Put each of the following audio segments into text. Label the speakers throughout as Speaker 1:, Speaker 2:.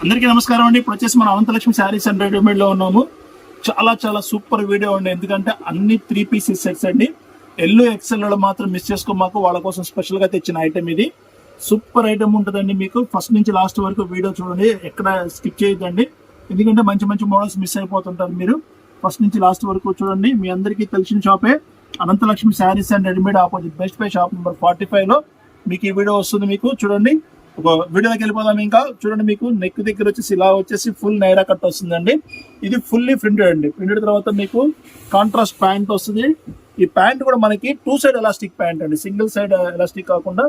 Speaker 1: అందరికీ నమస్కారం అండి. ఇప్పుడు వచ్చేసి మనం అనంతలక్ష్మి శారీస్ అండ్ రెడీమేడ్లో ఉన్నాము. చాలా చాలా సూపర్ వీడియో అండి. ఎందుకంటే అన్ని త్రీ పీసెస్ సెట్స్ అండి. ఎల్లో ఎక్సెల్లో మాత్రం మిస్ చేసుకో మాకు వాళ్ళ కోసం స్పెషల్గా తెచ్చిన ఐటమ్ ఇది. సూపర్ ఐటమ్ ఉంటుందండి మీకు. ఫస్ట్ నుంచి లాస్ట్ వరకు వీడియో చూడండి. ఎక్కడ స్కిప్ చేయొద్దండి. ఎందుకంటే మంచి మంచి మోడల్స్ మిస్ అయిపోతుంటారు మీరు. ఫస్ట్ నుంచి లాస్ట్ వరకు చూడండి. మీ అందరికీ తెలిసిన షాపే Ananthalakshmi sarees and readymade opposite. Best pay shop number forty ఫైవ్లో మీకు ఈ వీడియో వస్తుంది మీకు. చూడండి. ఒక వీడియోకి వెళ్ళిపోదాం ఇంకా. చూడండి మీకు నెక్ దగ్గర వచ్చేసి ఇలా వచ్చేసి ఫుల్ నైరా కట్ వస్తుందండి. ఇది ఫుల్లీ ప్రింటెడ్ అండి. ప్రింటెడ్ తర్వాత మీకు కాంట్రాస్ట్ ప్యాంట్ వస్తుంది. ఈ ప్యాంట్ కూడా మనకి టూ సైడ్ ఎలాస్టిక్ ప్యాంట్ అండి. సింగిల్ సైడ్ ఎలాస్టిక్ కాకుండా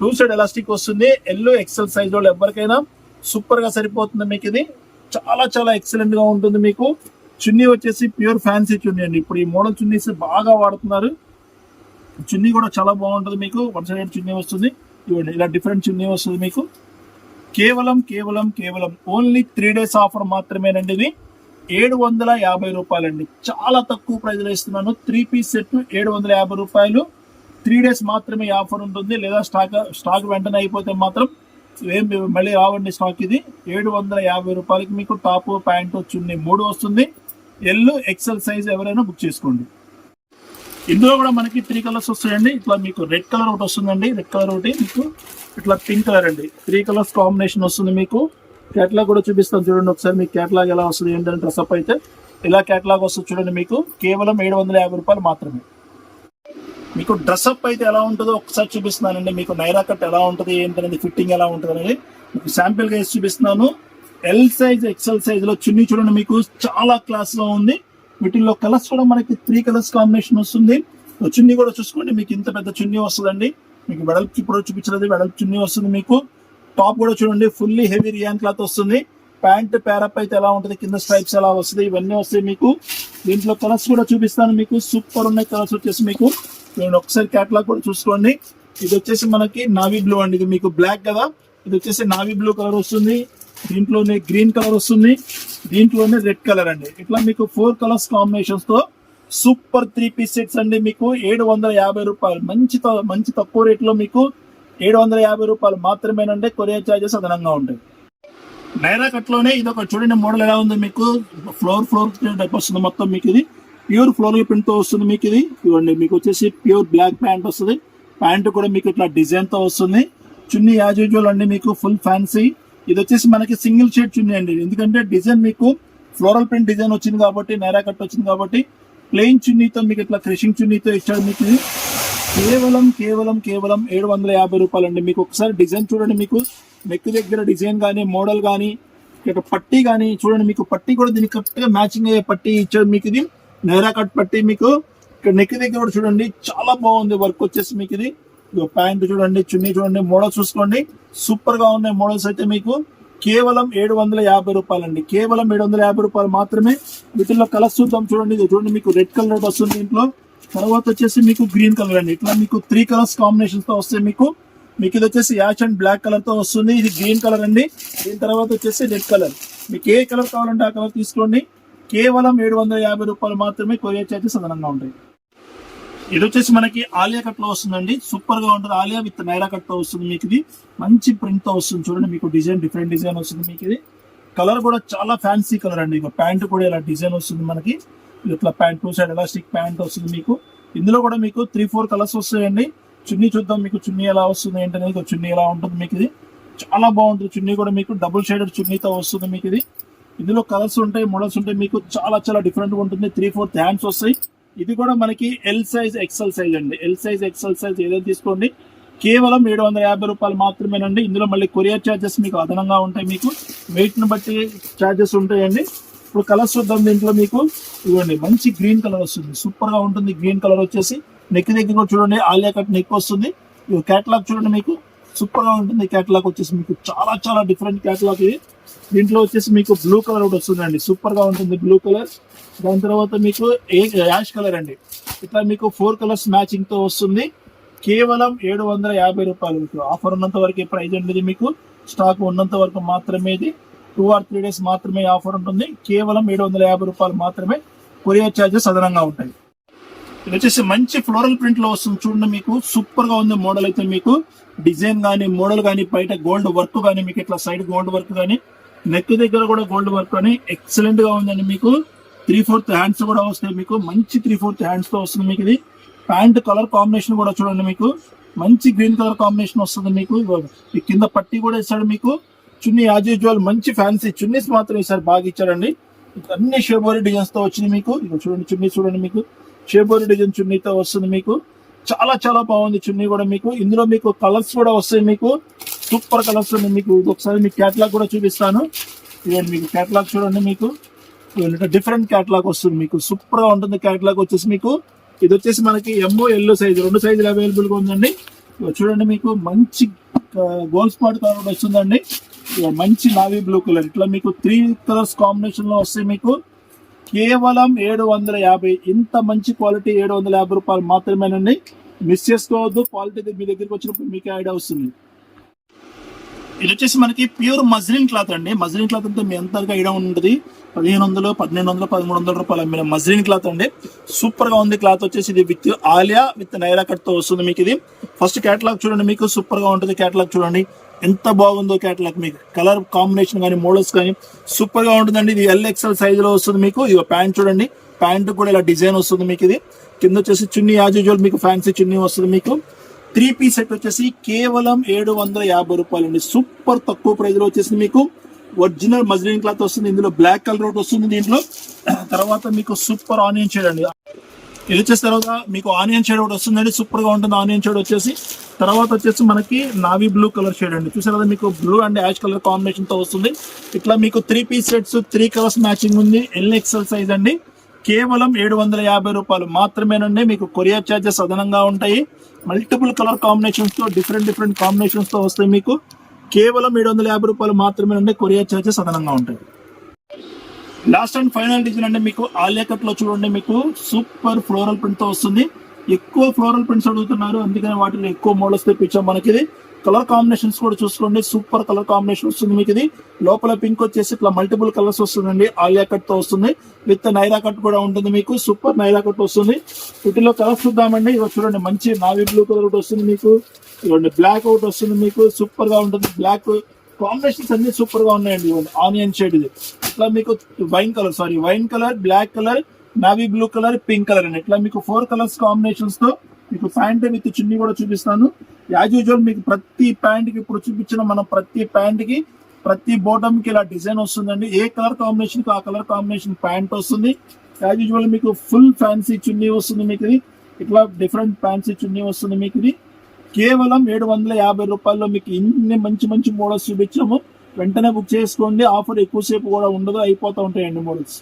Speaker 1: టూ సైడ్ ఎలాస్టిక్ వస్తుంది. ఎల్లో ఎక్సెల్ సైజ్ వాళ్ళు ఎవరికైనా సూపర్గా సరిపోతుంది మీకు ఇది. చాలా చాలా ఎక్సలెంట్గా ఉంటుంది మీకు. చున్నీ వచ్చేసి ప్యూర్ ఫ్యాన్సీ చున్నీ అండి. ఇప్పుడు ఈ మోడల్ చున్నీస్ బాగా వాడుతున్నారు. చున్నీ కూడా చాలా బాగుంటుంది మీకు. వన్ సైడ్ చున్నీ వస్తుంది. చూడండి ఇలా డిఫరెంట్ చున్నీ వస్తుంది మీకు? కేవలం కేవలం కేవలం ఓన్లీ త్రీ డేస్ ఆఫర్ మాత్రమేనండి ఇది. ఏడు వందల యాభై రూపాయలండి. చాలా తక్కువ ప్రైజ్లో ఇస్తున్నాను. త్రీ పీస్ సెట్ ఏడు వందల యాభై రూపాయలు. త్రీ డేస్ మాత్రమే ఆఫర్ ఉంటుంది. లేదా స్టాక్ స్టాక్ వెంటనే అయిపోతే మాత్రం ఏం మళ్ళీ రావండి స్టాక్ ఇది. ఏడు వందల యాభై రూపాయలకి మీకు టాప్ ప్యాంట్ చున్నీ మూడు వస్తుంది. ఎల్లు ఎక్సెల్ సైజ్ ఎవరైనా బుక్ చేసుకోండి. ఇందులో కూడా మనకి త్రీ కలర్స్ వస్తాయండి. ఇట్లా మీకు రెడ్ కలర్ ఒకటి వస్తుందండి. రెడ్ కలర్ ఒకటి మీకు ఇట్లా పింక్ కలర్ అండి. త్రీ కలర్స్ కాంబినేషన్ వస్తుంది మీకు. కేటలాగ్ కూడా చూపిస్తాను చూడండి ఒకసారి మీకు కేటలాగ్ ఎలా వస్తుంది ఏంటంటే డ్రెస్అప్ అయితే. ఇలా కేటలాగ్ వస్తుంది చూడండి మీకు. కేవలం ఏడు వందల యాభై రూపాయలు మాత్రమే. మీకు డ్రెస్అప్ అయితే ఎలా ఉంటుందో ఒకసారి చూపిస్తున్నానండి. మీకు నైరా కట్ ఎలా ఉంటుంది ఏంటనేది ఫిట్టింగ్ ఎలా ఉంటుంది అనేది మీకు శాంపిల్గా వేసి చూపిస్తున్నాను. ఎల్ సైజ్ ఎక్సెల్ సైజ్లో చున్నీ చూడండి మీకు. చాలా క్లాస్లో ఉంది. వీటిల్లో కలర్స్ కూడా మనకి త్రీ కలర్స్ కాంబినేషన్ వస్తుంది. చున్నీ కూడా చూసుకోండి. మీకు ఇంత పెద్ద చున్నీ వస్తుందండి. మీకు వెడల్పు ఇప్పుడు చూపించలేదు. వెడల్పు చున్నీ వస్తుంది మీకు. టాప్ కూడా చూడండి. ఫుల్లీ హెవీ రియాన్ క్లాత్ వస్తుంది. ప్యాంట్ ప్యారప్ అయితే ఎలా ఉంటుంది? కింద స్ట్రైప్స్ ఎలా వస్తుంది? ఇవన్నీ వస్తాయి మీకు. దీంట్లో కలర్స్ కూడా చూపిస్తాను మీకు. సూపర్ ఉన్నాయి కలర్స్ వచ్చేసి మీకు. నేను ఒకసారి క్యాటలాగ్ కూడా చూసుకోండి. ఇది వచ్చేసి మనకి నావీ బ్లూ అండి. ఇది మీకు బ్లాక్ కదా. ఇది వచ్చేసి నావీ బ్లూ కలర్ వస్తుంది. దీంట్లోనే గ్రీన్ కలర్ వస్తుంది. దీంట్లోనే రెడ్ కలర్ అండి. ఇట్లా మీకు ఫోర్ కలర్స్ కాంబినేషన్స్తో సూపర్ త్రీ పీస్ సెట్స్ అండి మీకు. ఏడు వందల యాభై రూపాయలు. మంచి త- మంచి తక్కువ రేట్లో మీకు ఏడు వందల యాభై రూపాయలు మాత్రమేనండి. కొరియర్ చార్జెస్ అదనంగా ఉంటాయి. నైరా కట్లోనే ఇది ఒక చూడండి మోడల్ ఎలా ఉంది మీకు. ఫ్లోర్ ఫ్లోర్ టైప్ వస్తుంది మొత్తం మీకు ఇది. ప్యూర్ ఫ్లోర్ ప్రింట్తో వస్తుంది మీకు ఇది. ఇవ్వండి మీకు వచ్చేసి ప్యూర్ బ్లాక్ ప్యాంట్ వస్తుంది. ప్యాంట్ కూడా మీకు ఇట్లా డిజైన్తో వస్తుంది. చున్నీ యాజ్ యూజువల్ అండి మీకు. ఫుల్ ఫ్యాన్సీ ఇది వచ్చేసి మనకి సింగిల్ షేడ్ చున్నీ అండి ఎందుకంటే డిజైన్ మీకు ఫ్లోరల్ ప్రింట్ డిజైన్ వచ్చింది కాబట్టి నైరా కట్ వచ్చింది కాబట్టి ప్లెయిన్ చున్నీతో మీకు ఇట్లా క్రషింగ్ చున్నీతో ఇచ్చాడు మీకు ఇది. కేవలం కేవలం కేవలం ఏడు వందల యాభై రూపాయలు అండి మీకు ఒకసారి డిజైన్ చూడండి మీకు. నెక్ దగ్గర డిజైన్ కానీ మోడల్ కానీ ఇక్కడ పట్టీ కానీ చూడండి మీకు. పట్టీ కూడా దీనికి కరెక్ట్గా మ్యాచింగ్ అయ్యే పట్టీ ఇచ్చాడు మీకు ఇది. నేరా కట్ పట్టీ మీకు. ఇక్కడ నెక్ దగ్గర కూడా చూడండి చాలా బాగుంది వర్క్ వచ్చేసి మీకు ఇది. ప్యాంట్ చూడండి చున్నీ చూడండి మోడల్స్ చూసుకోండి. సూపర్గా ఉన్నాయి మోడల్స్ అయితే మీకు. కేవలం ఏడు వందల యాభై రూపాయలు అండి కేవలం ఏడు వందల యాభై రూపాయలు మాత్రమే. వీటిల్లో కలర్స్ చూద్దాం చూడండి. ఇది చూడండి మీకు రెడ్ కలర్ వస్తుంది దీంట్లో. తర్వాత వచ్చేసి మీకు గ్రీన్ కలర్ అండి. ఇట్లా మీకు త్రీ కలర్స్ కాంబినేషన్స్తో వస్తాయి మీకు. మీకు ఇది వచ్చేసి యాష్ అండ్ బ్లాక్ కలర్తో వస్తుంది. ఇది గ్రీన్ కలర్ అండి. దీని తర్వాత వచ్చేసి రెడ్ కలర్. మీకు ఏ కలర్ కావాలంటే ఆ కలర్ తీసుకోండి. కేవలం ఏడు వందల యాభై రూపాయలు మాత్రమే కొరియర్ చార్జెస్ అదనంగా ఉంటాయి. ఇది వచ్చేసి మనకి ఆలియా కట్లో వస్తుందండి. సూపర్గా ఉంటుంది. ఆలియా విత్ నైరా కట్తో వస్తుంది మీకు ఇది మంచి ప్రింట్తో వస్తుంది చూడండి. మీకు డిజైన్ డిఫరెంట్ డిజైన్ వస్తుంది మీకు ఇది కలర్ కూడా చాలా ఫ్యాన్సీ కలర్ అండి. ఇక ప్యాంట్ కూడా ఇలా డిజైన్ వస్తుంది మనకి. ఇట్లా pant two side elastic pant వస్తుంది మీకు. ఇందులో కూడా మీకు త్రీ ఫోర్ కలర్స్ వస్తాయండి. చున్నీ చూద్దాం మీకు చున్నీ ఎలా వస్తుంది ఏంటనేది. చున్నీ ఎలా ఉంటుంది మీకు ఇది చాలా బాగుంటుంది. చున్నీ కూడా మీకు డబుల్ షేడెడ్ చున్నీతో వస్తుంది మీకు ఇది ఇందులో కలర్స్ ఉంటాయి మోడల్స్ ఉంటాయి. మీకు చాలా చాలా డిఫరెంట్ ఉంటుంది. త్రీ ఫోర్ హ్యాండ్స్ వస్తాయి. ఇది కూడా మనకి ఎల్ సైజ్ ఎక్సెల్ సైజ్ అండి. ఎల్ సైజ్ ఎక్సెల్ సైజ్ ఏదైనా తీసుకోండి. కేవలం ఏడు వందల యాభై రూపాయలు మాత్రమేనండి. ఇందులో మళ్ళీ కొరియర్ ఛార్జెస్ మీకు అదనంగా ఉంటాయి మీకు. వెయిట్ని బట్టి ఛార్జెస్ ఉంటాయండి. ఇప్పుడు కలర్స్ చూద్దాం దీంట్లో మీకు. ఇవ్వండి మంచి గ్రీన్ కలర్ వస్తుంది. సూపర్గా ఉంటుంది గ్రీన్ కలర్ వచ్చేసి. నెక్ దగ్గర కూడా చూడండి ఆలియా కట్ నెక్ వస్తుంది. క్యాటలాగ్ చూడండి మీకు. సూపర్గా ఉంటుంది క్యాటలాగ్ వచ్చేసి మీకు. చాలా చాలా డిఫరెంట్ క్యాటలాగ్ ఇది. దీంట్లో వచ్చేసి మీకు బ్లూ కలర్ ఒకటి వస్తుందండి. సూపర్గా ఉంటుంది బ్లూ కలర్ దాని తర్వాత మీకు యాష్ కలర్ అండి. ఇట్లా మీకు ఫోర్ కలర్స్ మ్యాచింగ్తో వస్తుంది. కేవలం ఏడు వందల యాభై రూపాయలు మీకు ఆఫర్ ఉన్నంత వరకు ప్రైజ్ ఉండేది మీకు స్టాక్ ఉన్నంత వరకు మాత్రమే ఇది. టూ ఆర్ త్రీ డేస్ మాత్రమే ఆఫర్ ఉంటుంది. కేవలం ఏడు వందల యాభై రూపాయలు మాత్రమే కొరియర్ ఛార్జెస్ అదనంగా ఉంటాయి. ఇది వచ్చేసి మంచి ఫ్లోరల్ ప్రింట్లో వస్తుంది. చూడండి మీకు సూపర్గా ఉంది మోడల్ అయితే మీకు. డిజైన్ గానీ మోడల్ గానీ బయట గోల్డ్ వర్క్ గానీ మీకు ఇట్లా సైడ్ గోల్డ్ వర్క్ గానీ నెక్ దగ్గర కూడా గోల్డ్ వర్క్ అని ఎక్సలెంట్గా ఉందండి మీకు. త్రీ ఫోర్త్ హ్యాండ్స్ కూడా వస్తాయి మీకు. మంచి త్రీ ఫోర్త్ హ్యాండ్స్తో వస్తుంది మీకు ఇది. ప్యాంట్ కలర్ కాంబినేషన్ కూడా చూడండి మీకు. మంచి గ్రీన్ కలర్ కాంబినేషన్ వస్తుంది మీకు. కింద పట్టి కూడా ఇస్తాడు మీకు. చున్నీ యాజ్ యూజువల్ మంచి ఫ్యాన్సీ చున్నీస్ మాత్రం ఈసారి బాగా ఇచ్చారండి అన్ని షేబోరి డిజైన్స్తో వచ్చింది మీకు. ఇగో చూడండి చున్నీ చూడండి మీకు. షేబోరి డిజైన్ చున్నీతో వస్తుంది మీకు. చాలా చాలా బాగుంది చున్నీ కూడా మీకు. ఇందులో మీకు కలర్స్ కూడా వస్తాయి మీకు. సూపర్ కలర్స్ ఉన్నాయి మీకు. ఒకసారి మీకు క్యాటలాగ్ కూడా చూపిస్తాను. ఇవన్నీ మీకు క్యాటలాగ్ చూడండి మీకు. డిఫరెంట్ క్యాటలాగ్ వస్తుంది మీకు. సూపర్గా ఉంటుంది క్యాటలాగ్ వచ్చేసి మీకు. ఇది వచ్చేసి మనకి ఎంఓ ఎల్లో సైజు రెండు సైజులు అవైలబుల్గా ఉందండి. చూడండి మీకు. మంచి గోల్డ్ స్పాట్ కలర్ వస్తుందండి. మంచి నావీ బ్లూ కలర్ ఇట్లా మీకు త్రీ కలర్స్ కాంబినేషన్లో వస్తాయి మీకు. కేవలం ఏడు వందల యాభై. ఇంత మంచి క్వాలిటీ ఏడు వందల యాభై రూపాయలు మాత్రమేనండి. మిస్ చేసుకోవద్దు. క్వాలిటీ మీ దగ్గరికి వచ్చినప్పుడు మీకు ఐడియా వస్తుంది. ఇది వచ్చేసి మనకి ప్యూర్ మజ్లిన్ క్లాత్ అండి. మజ్లిన్ క్లాత్ అంటే మీ అంతగా ఇడ ఉంటుంది. పదిహేను వందలు పన్నెండు వందలు పదమూడు వందల రూపాయలు అమ్మిన మజ్లిన్ క్లాత్ అండి. సూపర్గా ఉంది క్లాత్ వచ్చేసి ఇది విత్ ఆలియా విత్ నైరా కట్తో వస్తుంది మీకు ఇది. ఫస్ట్ కేటలాగ్ చూడండి మీకు సూపర్గా ఉంటుంది కేటలాగ్ చూడండి. ఎంత బాగుందో కేటలాగ్ మీకు. కలర్ కాంబినేషన్ కానీ మోడల్స్ కానీ సూపర్గా ఉంటుందండి. ఇది ఎల్ ఎక్స్ఎల్ సైజ్లో వస్తుంది మీకు. ఇది ప్యాంట్ చూడండి. ప్యాంట్ కూడా ఇలా డిజైన్ వస్తుంది మీకు ఇది. కింద వచ్చేసి చున్నీ యాజ్ యూజువల్ మీకు ఫ్యాన్సీ చున్నీ వస్తుంది మీకు. త్రీ పీస్ సెట్ వచ్చేసి కేవలం ఏడు వందల యాభై రూపాయలు అండి. సూపర్ తక్కువ ప్రైస్లో వచ్చేసి మీకు. ఒరిజినల్ మజ్లిన్ క్లాత్ వస్తుంది ఇందులో బ్లాక్ కలర్ ఒకటి వస్తుంది దీంట్లో. తర్వాత మీకు సూపర్ ఆనియన్ షేడ్ అండి. ఇది వచ్చేసి తర్వాత మీకు ఆనియన్ షేడ్ ఒకటి వస్తుందండి సూపర్గా ఉంటుంది ఆనియన్ షేడ్ వచ్చేసి. తర్వాత వచ్చేసి మనకి నావీ బ్లూ కలర్ షేడ్ అండి. చూసారు కదా మీకు బ్లూ అండ్ యాష్ కలర్ కాంబినేషన్తో వస్తుంది. ఇట్లా మీకు three piece sets three colours matching ఉంది. ఎల్ ఎక్సెల్ సైజ్ అండి. కేవలం ఏడు వందల యాభై రూపాయలు మాత్రమేనండి. మీకు కొరియర్ చార్జెస్ అదనంగా ఉంటాయి. మల్టిపుల్ కలర్ కాంబినేషన్స్తో డిఫరెంట్ డిఫరెంట్ కాంబినేషన్స్తో వస్తాయి మీకు. కేవలం ఏడు వందల యాభై రూపాయలు మాత్రమేనండి. కొరియర్ చార్జెస్ అదనంగా ఉంటాయి. లాస్ట్ అండ్ ఫైనల్ డిజైన్ అంటే మీకు. ఆలియా కట్లో చూడండి మీకు. సూపర్ ఫ్లోరల్ ప్రింట్తో వస్తుంది. ఎక్కువ ఫ్లోరల్ ప్రింట్స్ అడుగుతున్నారు. అందుకని వాటిలో ఎక్కువ మోడల్స్ తెప్పించాం మనకి కలర్ కాంబినేషన్స్ కూడా చూసుకోండి. సూపర్ కలర్ కాంబినేషన్ వస్తుంది మీకు ఇది లోపల పింక్ వచ్చేసి ఇట్లా మల్టిపుల్ కలర్స్ వస్తుందండి. ఆలియా కట్తో వస్తుంది. విత్ నైరా కట్ కూడా ఉంటుంది మీకు. సూపర్ నైరా కట్ వస్తుంది. వీటిలో కలర్స్ చూద్దామండి. ఇవి చూడండి మంచి నావీ బ్లూ కలర్ ఒకటి వస్తుంది మీకు. ఇవ్వండి బ్లాక్ ఒకటి వస్తుంది మీకు. సూపర్గా ఉంటుంది. బ్లాక్ కాంబినేషన్స్ అన్ని సూపర్గా ఉన్నాయండి. ఇవ్వండి ఆనియన్ షేడ్ ఇది. ఇట్లా మీకు wine colour sorry wine colour black colour navy blue colour pink colour అండి. ఇట్లా మీకు ఫోర్ కలర్స్ కాంబినేషన్స్తో మీకు ప్యాంట్ విత్ చున్నీ కూడా చూపిస్తాను. యాజ్ యూజువల్ మీకు ప్రతి ప్యాంట్కి ఇప్పుడు చూపించిన మనం ప్రతి ప్యాంట్కి ప్రతి బోటమ్కి ఇలా డిజైన్ వస్తుందండి. ఏ కలర్ కాంబినేషన్కి ఆ కలర్ కాంబినేషన్ ప్యాంట్ వస్తుంది. యాజ్ యూజువల్ మీకు ఫుల్ ఫ్యాన్సీ చున్నీ వస్తుంది మీకు ఇది. ఇట్లా డిఫరెంట్ ఫ్యాన్సీ చున్నీ వస్తుంది మీకు ఇది. కేవలం ఏడు వందల యాభై రూపాయల్లో మీకు ఇన్ని మంచి మంచి మోడల్స్ చూపించాము వెంటనే బుక్ చేసుకోండి. ఆఫర్ ఎక్కువసేపు కూడా ఉండదు. అయిపోతూ ఉంటాయండి మోడల్స్